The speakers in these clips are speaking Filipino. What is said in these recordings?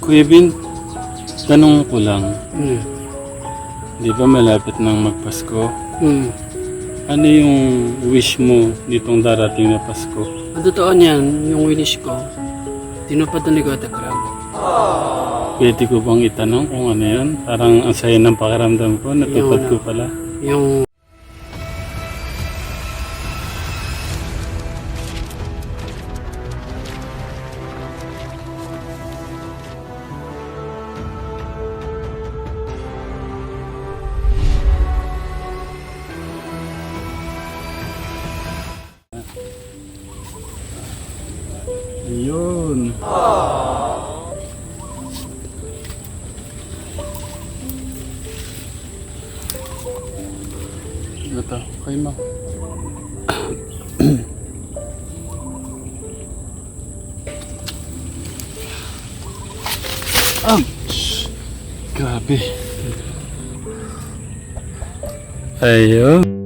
Kuya Bin, tanong ko lang, Hmm. di ba malapit nang magpasko? Hmm. Ano yung wish mo nitong darating na Pasko? Ang totoo niyan, yung wish ko, tinupad ni Kuya Gram. Pwede ko bang itanong kung ano yan? Parang ang saya ng pakiramdam ko, natupad ko pala. Yung Ayun. Ito, kay ma. ah! Grabe. Ayun.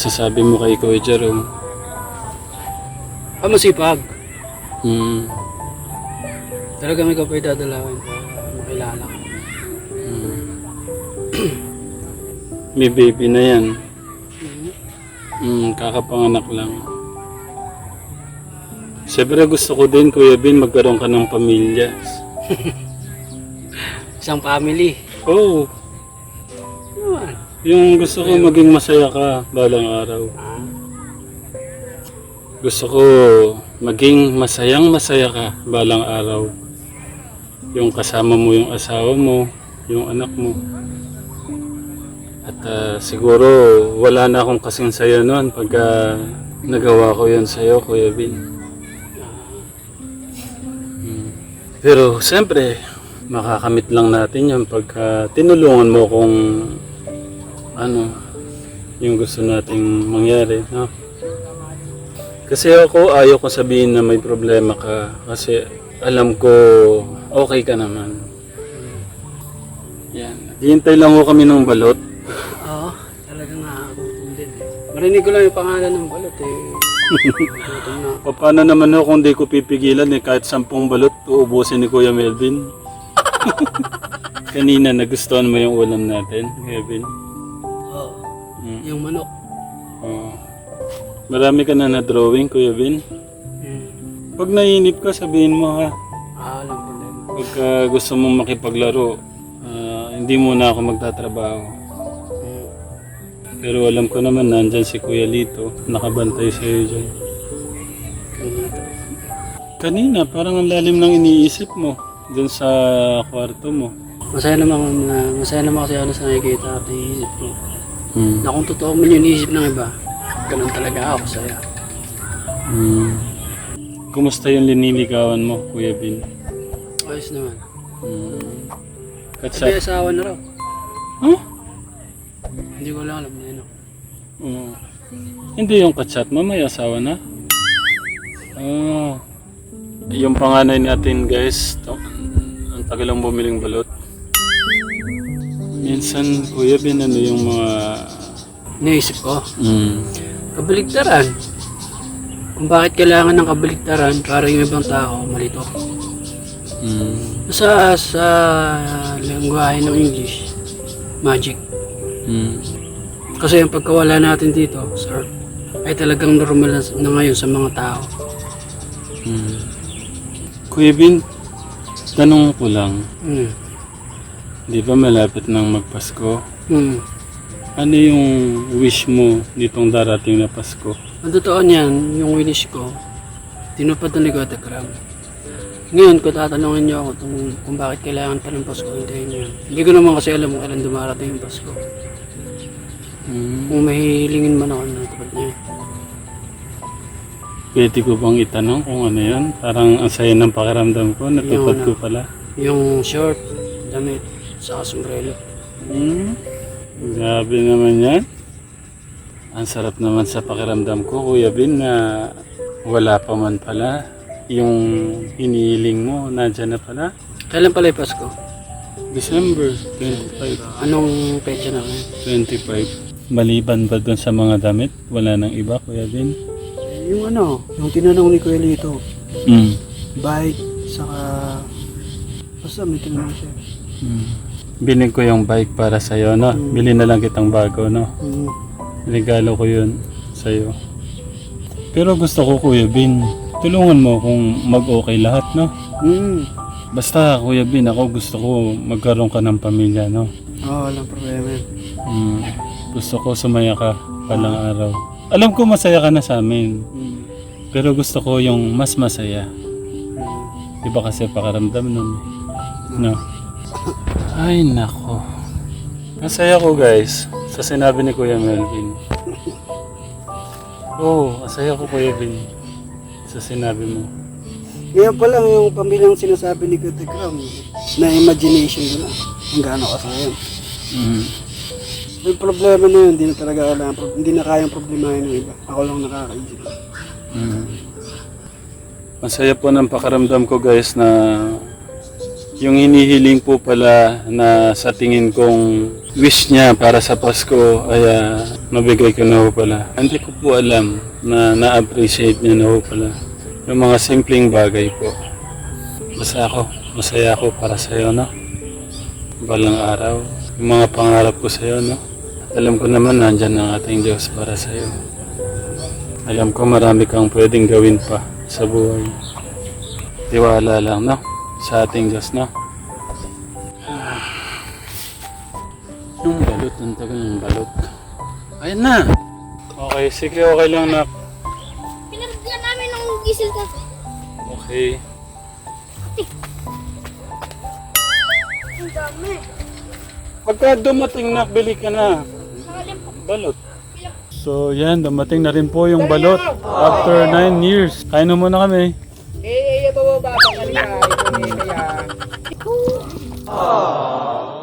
Masasabi mo kay Kuya Jerome? ah, masipag. Hmm. Talagang ikaw pa idadalawin para makilala ko. May baby na yan. Hmm, kakapanganak lang. Siyempre gusto ko din, Kuya Bin, magkaroon ka ng pamilya. Isang family. Oh. Yung gusto ko maging masaya ka balang araw. Ah, Gusto ko maging masayang masaya ka balang araw. Yung kasama mo yung asawa mo, yung anak mo. At ah, siguro wala na akong kasing saya noon pagka nagawa ko yun sa'yo, Kuya Bin. Hmm. Pero siyempre, makakamit lang natin yun pagka tinulungan mo kung ano, yung gusto nating mangyari. No? Kasi ako ayaw ko sabihin na may problema ka kasi alam ko okay ka naman. Yan. Hintay lang ko kami ng balot. Oo, talagang nakakagutom din eh. Marinig ko lang yung pangalan ng balot eh. O paano naman ako kung di ko pipigilan eh kahit sampung balot uubusin ni Kuya Melvin. Kanina nagustuhan mo yung ulam natin, Kevin. Mm. Yung manok. Oo. Marami ka na na-drawing, Kuya Vin. Hmm. Pag nainip ka, sabihin mo ha. Ah, walang problema. Pagka gusto mong makipaglaro, ah, hindi muna ako magtatrabaho. Hmm. Pero alam ko naman, nandyan si Kuya Lito. Nakabantay sa'yo dyan. Kanina, parang ang lalim ng iniisip mo. Dyan sa kwarto mo. Masaya naman, na, masaya naman kasi ako sa nakikita at iisip ko. Hmm. Na kung totoo man yung iisip ng iba, ganun talaga ako saya. Mm. Kumusta yung liniligawan mo, Kuya Bin? Ayos naman. Mm. Sabi Katsa... asawa na raw. Huh? Hindi ko lang alam na ano. Oo. Hindi yung kachat mo, may asawa na? Oh. Yung panganay natin guys, to, ang tagal lang bumiling balot. Minsan, Kuya Bin, ano yung mga... Naisip ko, Mm. kabaligtaran. Kung bakit kailangan ng kabaligtaran para yung ibang tao malito. Mm. Sa sa lengguwahe ng English, magic. Mm. Kasi yung pagkawala natin dito, sir, ay talagang normal na na ngayon sa mga tao. Mm. Kuya Bin, tanong ko lang, Hmm. Di ba malapit nang magpasko? Hmm. Ano yung wish mo nitong darating na Pasko? Ang totoo niyan, yung wish ko, tinupad na ni God. Ngayon, kung tatanungin niyo ako kung, kung bakit kailangan pa ng Pasko, hintayin niyo yun. Hindi ko naman kasi alam kung kailan dumarating yung Pasko. Mm. Kung mahihilingin man ako ng tupad niya. Pwede ko bang itanong kung ano yan? Parang ang saya ng pakiramdam ko, natupad Yung ano. ko pala. Yung short, damit, saka sombrero. Hmm? Grabe naman yan. Ang sarap naman sa pakiramdam ko, Kuya Bin, na wala pa man pala. Yung hinihiling mo, nandyan na pala. Kailan pala yung Pasko? December 25. Anong petsa na ngayon? 25. Maliban ba doon sa mga damit? Wala nang iba, Kuya Bin? Yung ano, yung tinanong ni Kuya Lito, Hmm. bike, saka... Basta may tinanong siya. Hmm. Binig ko yung bike para sa'yo, no? Bili na lang kitang bago, no? Hmm. Regalo ko yun sa'yo. Pero gusto ko, Kuya Bin, tulungan mo kung mag-okay lahat, no? Hmm. Basta, Kuya Bin, ako gusto ko magkaroon ka ng pamilya, no? Oo, walang problema yun. Mm. Gusto ko sumaya ka palang araw. Alam ko masaya ka na sa amin. Hmm. Pero gusto ko yung mas masaya. Hmm. Iba kasi pakaramdam nun. No? Ay, nako. Masaya ko guys sa sinabi ni Kuya Melvin. Oo, oh, masaya ko Kuya Vin sa sinabi mo. Ngayon pa lang yung pamilyang sinasabi ni Kuya Tekram, na imagination ko na kung gaano kasaya. Mm. May problema na yun, hindi na talaga alam, hindi na kayang problemahin ng iba. Ako lang nakakaisip. Mm. Masaya po ng pakaramdam ko guys na yung hinihiling po pala na sa tingin kong wish niya para sa Pasko ay ah, mabigay ko na ho pala. Hindi ko po alam na na-appreciate niya na ho pala. Yung mga simpleng bagay po. Basta ako, masaya ako para sa iyo, no? Balang araw. Yung mga pangarap ko sa iyo, no? Alam ko naman nandyan ang ating Diyos para sa iyo. Alam ko marami kang pwedeng gawin pa sa buhay. Tiwala lang, no? Sa ating Diyos, no? Yung balot, ang tagal ng balot. Ayan na! Okay, sige, okay lang na. Pinaragyan namin ng diesel ka. Okay. Ang dami. Pagka dumating na, bili ka na. Balot. So yan, dumating na rin po yung balot after 9 years. Kain na muna kami. Eh, eh, ka kanina. Ito eh, kaya... Ah,